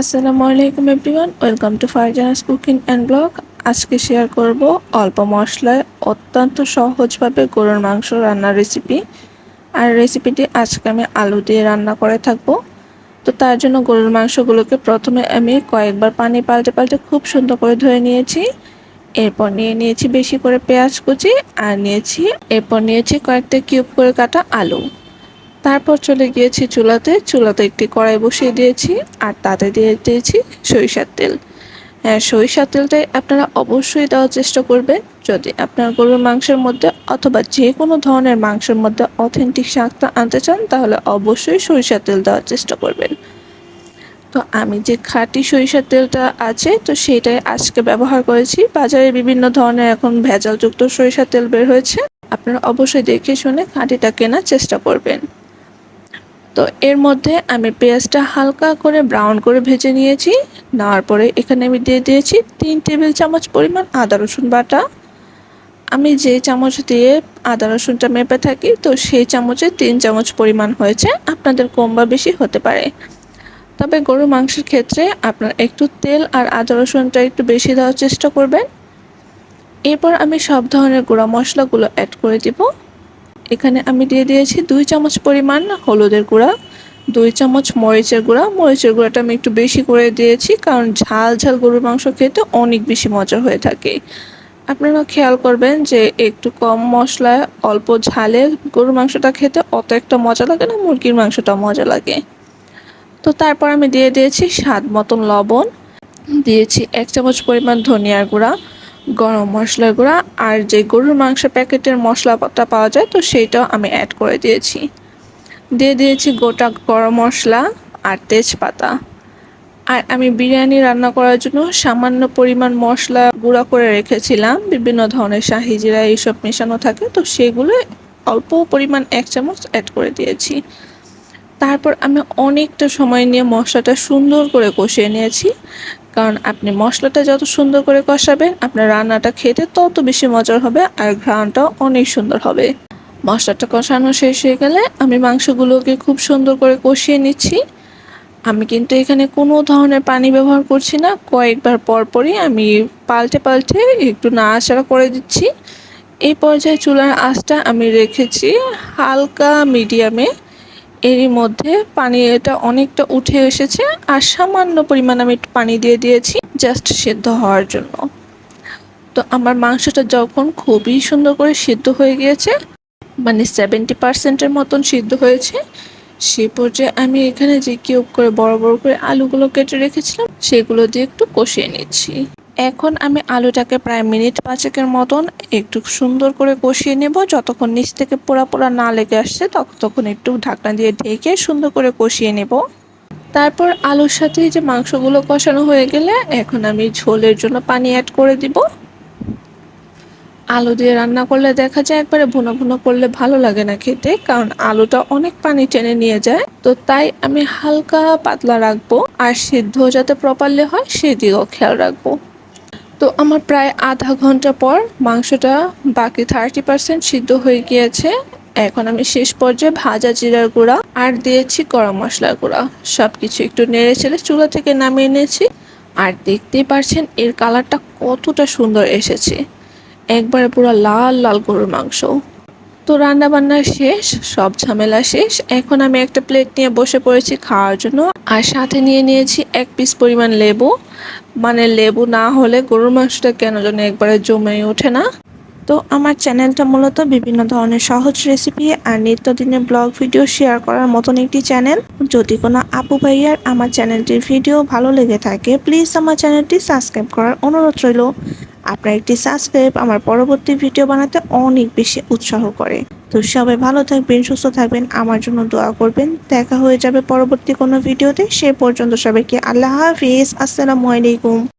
আসসালামু আলাইকুম everyone, welcome to Farzana's cooking and blog. আজকে শেয়ার করব অল্প মশলায় অত্যন্ত সহজভাবে গরুর মাংস রান্নার রেসিপি আর রেসিপিটি আজকে আমি আলু দিয়ে রান্না করে থাকব। তো তার জন্য গরুর মাংসগুলোকে প্রথমে আমি কয়েকবার পানি পাল্টে পাল্টে খুব সুন্দর করে ধুয়ে নিয়েছি। এরপর নিয়ে নিয়েছি বেশি করে পেঁয়াজ কুচি, আর নিয়েছি, এরপর নিয়েছি কয়েকটা কিউব করে কাটা আলু। তারপর চলে গিয়েছি চুলাতে। চুলাতে একটি কড়াই বসিয়ে দিয়েছি আর তাতে দিয়ে দিয়েছি সরিষার তেল। হ্যাঁ সরিষার তেলটাই আপনারা অবশ্যই দেওয়ার চেষ্টা করবেন। যদি আপনার গরুর মাংসের মধ্যে অথবা যে কোনো ধরনের মাংসের মধ্যে অথেন্টিক স্বাদটা আনতে চান, তাহলে অবশ্যই সরিষার তেল দেওয়ার চেষ্টা করবেন। তো আমি যে খাঁটি সরিষার তেলটা আছে, তো সেটাই আজকে ব্যবহার করেছি। বাজারে বিভিন্ন ধরনের এখন ভেজালযুক্ত সরিষার তেল বের হয়েছে। আপনারা অবশ্যই দেখে শুনে খাঁটিটা কেনার চেষ্টা করবেন। তো এর মধ্যে আমি পেঁয়াজটা হালকা করে ব্রাউন করে ভেজে নিয়েছি। নেওয়ার পরে এখানে আমি দিয়ে দিয়েছি তিন টেবিল চামচ পরিমাণ আদা রসুন বাটা। আমি যে চামচ দিয়ে আদা রসুনটা মেপে থাকি, তো সেই চামচে তিন চামচ পরিমাণ হয়েছে। আপনাদের কম বা বেশি হতে পারে। তবে গরু মাংসের ক্ষেত্রে আপনার একটু তেল আর আদা রসুনটা একটু বেশি দেওয়ার চেষ্টা করবেন। এরপর আমি সব ধরনের গুঁড়া মশলাগুলো অ্যাড করে দিব। এখানে আমি দিয়ে দিয়েছি দুই চামচ পরিমাণ হলুদের গুঁড়া, দুই চামচ মরিচের গুঁড়া। মরিচের গুঁড়াটা আমি একটু বেশি করে দিয়েছি কারণ ঝাল ঝাল গরুর মাংস খেতে অনেক বেশি মজা হয়ে থাকে। আপনারা খেয়াল করবেন যে একটু কম মশলায় অল্প ঝালে গরুর মাংসটা খেতে অত একটা মজা লাগে না, মুরগির মাংসটা মজা লাগে। তো তারপর আমি দিয়ে দিয়েছি স্বাদ মতন লবণ, দিয়েছি এক চামচ পরিমাণ ধনিয়ার গুঁড়া গরম মশলার গুঁড়া আর যে গরুর মাংস প্যাকেটের মশলাটা পাওয়া যায়, তো সেইটাও আমি অ্যাড করে দিয়েছি। দিয়ে দিয়েছি গোটা গরম মশলা আর তেজপাতা। আর আমি বিরিয়ানি রান্না করার জন্য সামান্য পরিমাণ মশলা গুঁড়া করে রেখেছিলাম। বিভিন্ন ধরনের শাহি জিরা এইসব মেশানো থাকে, তো সেগুলো অল্প পরিমাণ এক চামচ অ্যাড করে দিয়েছি। তারপর আমি অনেকটা সময় নিয়ে মশলাটা সুন্দর করে কষিয়ে নিয়েছি। কারণ আপনি মশলাটা যত সুন্দর করে কষাবেন, আপনার রান্নাটা খেতে তত বেশি মজার হবে আর ঘ্রাণটাও অনেক সুন্দর হবে। মশলাটা কষানো শেষ হয়ে গেলে আমি মাংসগুলোকে খুব সুন্দর করে কষিয়ে নিচ্ছি। আমি কিন্তু এখানে কোনো ধরনের পানি ব্যবহার করছি না। কয়েকবার পরপরই আমি পাল্টে পাল্টে একটু নাড়াচাড়া করে দিচ্ছি। এই পর্যায়ে চুলার আঁচটা আমি রেখেছি হালকা মিডিয়ামে। এরই মধ্যে পানি এটা অনেকটা উঠে এসেছে আর সামান্য পরিমাণ আমি একটু পানি দিয়ে দিয়েছি জাস্ট সেদ্ধ হওয়ার জন্য। তো আমার মাংসটা যখন খুবই সুন্দর করে সিদ্ধ হয়ে গিয়েছে মানে সেভেন্টি পার্সেন্টের মতন সিদ্ধ হয়েছে, সে পর্যায়ে আমি এখানে যে কিউব করে বড় বড় করে আলুগুলো কেটে রেখেছিলাম, সেগুলো দিয়ে একটু কষিয়ে নিচ্ছি। এখন আমি আলুটাকে প্রায় মিনিট পাঁচেকের মতন একটু সুন্দর করে কষিয়ে নেব। যতক্ষণ নিচ থেকে পোড়া পোড়া না লেগে আসছে, ততক্ষণ একটু ঢাকনা দিয়ে ঢেকে সুন্দর করে কষিয়ে নেব। তারপর আলুর সাথে যে মাংসগুলো কষানো হয়ে গেলে এখন আমি ঝোলের জন্য পানি অ্যাড করে দিব। আলু দিয়ে রান্না করলে দেখা যায় একবারে ভুনো ভুনো করলে ভালো লাগে না খেতে, কারণ আলুটা অনেক পানি টেনে নিয়ে যায়। তো তাই আমি হালকা পাতলা রাখব, আর সিদ্ধ যাতে প্রপারলি হয় সেদিকেও খেয়াল রাখব। তো আমার প্রায় আধা ঘণ্টা পর মাংসটা বাকি থার্টি পার্সেন্ট সিদ্ধ হয়ে গিয়েছে। এখন আমি শেষ পর্যায়ে ভাজা জিরার গুঁড়া আর দিয়েছি গরম মশলার গুঁড়া। সব কিছু একটু নেড়ে চেড়ে চুলা থেকে নামিয়ে নিয়েছি। আর দেখতেই পারছেন, এর কালারটা কতটা সুন্দর এসেছে। একবারে পুরো লাল লাল গরুর মাংস। তো রান্না বান্না শেষ, সব ঝামেলা শেষ। এখন আমি একটা প্লেট নিয়ে বসে পড়েছি খাওয়ার জন্য। আর সাথে নিয়ে নিয়েছি এক পিস পরিমাণ লেবু। মানে লেবু না হলে গরুর মাংসটা কেন যেন একবারে জমে ওঠে না। তো আমার চ্যানেলটা মূলত বিভিন্ন ধরনের সহজ রেসিপি আর নিত্যদিনের ব্লগ ভিডিও শেয়ার করার মতন একটি চ্যানেল। যদি কোনো আপু ভাইয়ার আমার চ্যানেলটির ভিডিও ভালো লেগে থাকে প্লিজ আমার চ্যানেলটি সাবস্ক্রাইব করার অনুরোধ রইল। আপনার একটি সাবস্ক্রাইব আমার পরবর্তী ভিডিও বানাতে অনেক বেশি উৎসাহ করে। তো সবাই ভালো থাকবেন, সুস্থ থাকবেন, আমার জন্য দোয়া করবেন। দেখা হয়ে যাবে পরবর্তী কোনো ভিডিওতে সে পর্যন্ত সবাইকে আল্লাহ হাফিজ। আসসালামু আলাইকুম।